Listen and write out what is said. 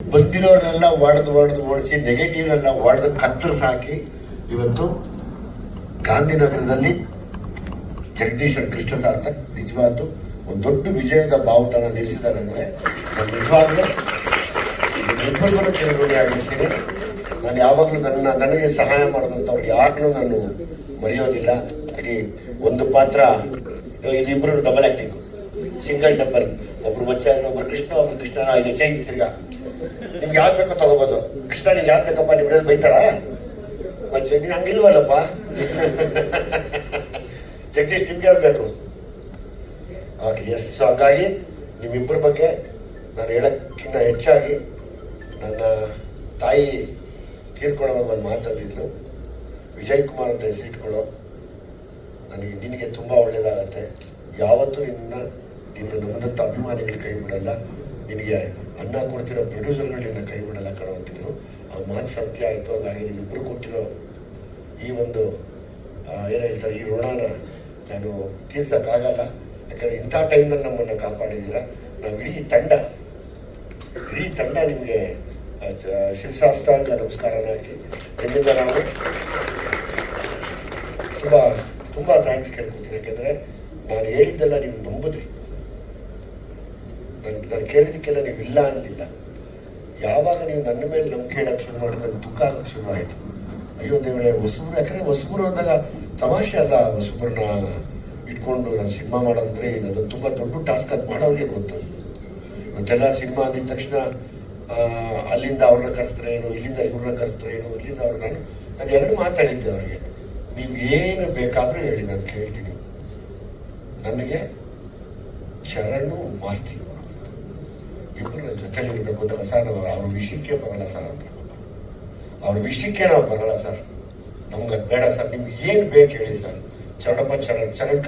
ಬಂದಿರೋರ್ನೆಲ್ಲ ಒಡೆದು ಒಡೆದು ಓಡಿಸಿ ನೆಗೆಟಿವ್ನೆಲ್ಲ ಒಡೆದು ಕತ್ತರಿಸಿ ಹಾಕಿ ಇವತ್ತು ಗಾಂಧಿನಗರದಲ್ಲಿ ಜಗದೀಶ್ ಕೃಷ್ಣ ಸಾರ್ಥಕ್ ನಿಜವಾದ್ದು ಒಂದು ದೊಡ್ಡ ವಿಜಯದ ಬಾವುಟನ ನಿಲ್ಲಿಸಿದ್ದಾರೆ ಅಂದರೆ ನಾನು ನಿಜವಾಗ್ಲೂ ಇಬ್ಬರಿಗೂ ಚಿರಋಣಿ ಆಗಿರ್ತೀನಿ ನಾನು ಯಾವಾಗಲೂ ನನ್ನ ನನಗೆ ಸಹಾಯ ಮಾಡಿದಂಥವ್ರು ಯಾರನ್ನೂ ನಾನು ಮರೆಯೋದಿಲ್ಲ. ಇಡೀ ಒಂದು ಪಾತ್ರ ಇದಿಬ್ಬರು ಡಬಲ್ ಆ್ಯಕ್ಟಿಂಗ್ ಸಿಂಗಲ್ ಡಬ್ಬರ್. ಒಬ್ರು ಮಚ್ಚ ಒಬ್ರು ಕೃಷ್ಣ, ಒಬ್ರು ಕೃಷ್ಣನ, ಇದು ಚೈನ್ ತಿರ್ಗ. ನಿಮ್ಗೆ ಯಾವ್ದು ಬೇಕೋ ತಗೋಬೋದು. ಕೃಷ್ಣ ನಿಮ್ಗೆ ಯಾವ್ದು ಬೇಕಪ್ಪ ನಿಮ್ಗೆ ಬೈತಾರ? ಮಚ್ಚ, ನೀನು ಹಂಗಿಲ್ವಲ್ಲಪ್ಪ? ಜಗದೀಶ್, ನಿಮ್ಗೆ ಯಾವ್ದು ಬೇಕು? ಓಕೆ ಎಸ್ ಸೊ ಹಾಗಾಗಿ ನಿಮ್ಮಿಬ್ಬರ ಬಗ್ಗೆ ನಾನು ಹೇಳೋಕ್ಕಿಂತ ಹೆಚ್ಚಾಗಿ ನನ್ನ ತಾಯಿ ತೀರ್ಕೊಳ್ಳೋ ಒಂದು ಮಾತಾಡಿದ್ಲು ವಿಜಯ್ ಕುಮಾರ್ ಅಂತ ಹೆಸರಿಟ್ಕೊಳ್ಳೋ. ನನಗೆ ನಿನಗೆ ತುಂಬ ಒಳ್ಳೆಯದಾಗತ್ತೆ ಯಾವತ್ತೂ ನಿನ್ನ ನಿನ್ನ ನಮ್ಮದಂಥ ಅಭಿಮಾನಿಗಳು ಕೈ ಬಿಡಲ್ಲ, ನಿನಗೆ ಅನ್ನ ಕೊಡ್ತಿರೋ ಪ್ರೊಡ್ಯೂಸರ್ಗಳು ನಿನ್ನ ಕೈ ಬಿಡಲ್ಲ ಕಣೋ ಅಂತಿದ್ರು. ಆ ಮಾತು ಸತ್ಯ ಆಯಿತು, ಹಾಗಾಗಿ ನೀವಿಬ್ಬರು ಕೊಟ್ಟಿರೋ ಈ ಒಂದು ಏನು ಹೇಳ್ತಾರೆ, ಈ ಋಣನ ನಾನು ತೀರ್ಸೋಕ್ಕಾಗಲ್ಲ. ಯಾಕಂದರೆ ಇಂಥ ಟೈಮ್ನಲ್ಲಿ ನಮ್ಮನ್ನು ಕಾಪಾಡಿದ್ದೀರಾ. ನಾವು ಇಡೀ ತಂಡ ಇಡೀ ತಂಡ ನಿಮಗೆ ಶಿಲ್ಶಾಸ್ತ್ರಾಂಗ ನಮಸ್ಕಾರನ ಹಾಕಿ ನಿಮ್ಮಿಂದ ನಾವು ತುಂಬ ತುಂಬ ಥ್ಯಾಂಕ್ಸ್ ಕೇಳ್ಕೊತೀನಿ. ಯಾಕೆಂದರೆ ನಾನು ಹೇಳಿದ್ದೆಲ್ಲ ನೀವು ನಂಬಿದ್ರಿ. ನಾನು ನಾನು ಕೇಳಿದ್ದಕ್ಕೆಲ್ಲ ನೀವು ಇಲ್ಲ ಅನ್ನಲಿಲ್ಲ ಯಾವಾಗ ನೀವು ನನ್ನ ಮೇಲೆ ನಂಬಿಕೆ ಇಡಕ್ಕೆ ಶುರು ಮಾಡಿ ನನಗೆ ದುಃಖ ಆಗಕ್ಕೆ ಶುರು ಆಯಿತು. ಅಯ್ಯೋ ದೇವರೇ, ಹೊಸಬ್ರು ಯಾಕಂದರೆ ಹೊಸಬ್ರು ಅಂದಾಗ ತಮಾಷೆ ಅಲ್ಲ ಹೊಸಬ್ರನ್ನ ಇಟ್ಕೊಂಡು ನಾನು ಸಿನಿಮಾ ಮಾಡೋದಂದ್ರೆ ಅದು ತುಂಬ ದೊಡ್ಡ ಟಾಸ್ಕ್ ಅದು ಮಾಡೋರಿಗೆ ಗೊತ್ತು. ಇವತ್ತೆಲ್ಲ ಸಿನಿಮಾ ಅಂದಿದ ತಕ್ಷಣ ಅಲ್ಲಿಂದ ಅವ್ರನ್ನ ಕರೆಸ್ತಾರೆ ಏನು, ಇಲ್ಲಿಂದ ಇವ್ರನ್ನ ಕರೆಸ್ತಾರೆ ಏನು, ಇಲ್ಲಿಂದ ಅವ್ರು ನಾನು ನಾನು ಎರಡು ಮಾತಾಡಿದ್ದೆ ಅವ್ರಿಗೆ. ನೀವು ಏನು ಬೇಕಾದರೂ ಹೇಳಿ, ನಾನು ಕೇಳ್ತೀನಿ. ನನಗೆ ಚರಣು ಮಾಸ್ತಿ. ಇಬ್ಬರು ನನ್ನ ಜೊತೆಲಿ ಇರಬೇಕು ಅಂತ ಸರ್ ನಾವು ಅವ್ರ ವಿಷಯಕ್ಕೆ ಬರಲ್ಲ ಸರ್ ಅಂತ ಅವ್ರ ವಿಷಯಕ್ಕೆ ನಾವು ಬರಲ್ಲ ಸರ್. ನಮ್ಗೆ ಅದು ಬೇಡ ಸರ್. ನಿಮ್ಗೆ ಏನು ಬೇಕು ಹೇಳಿ ಸರ್. ಚರಣಪ್ಪ, ಚರಣ್ ಚರಣ್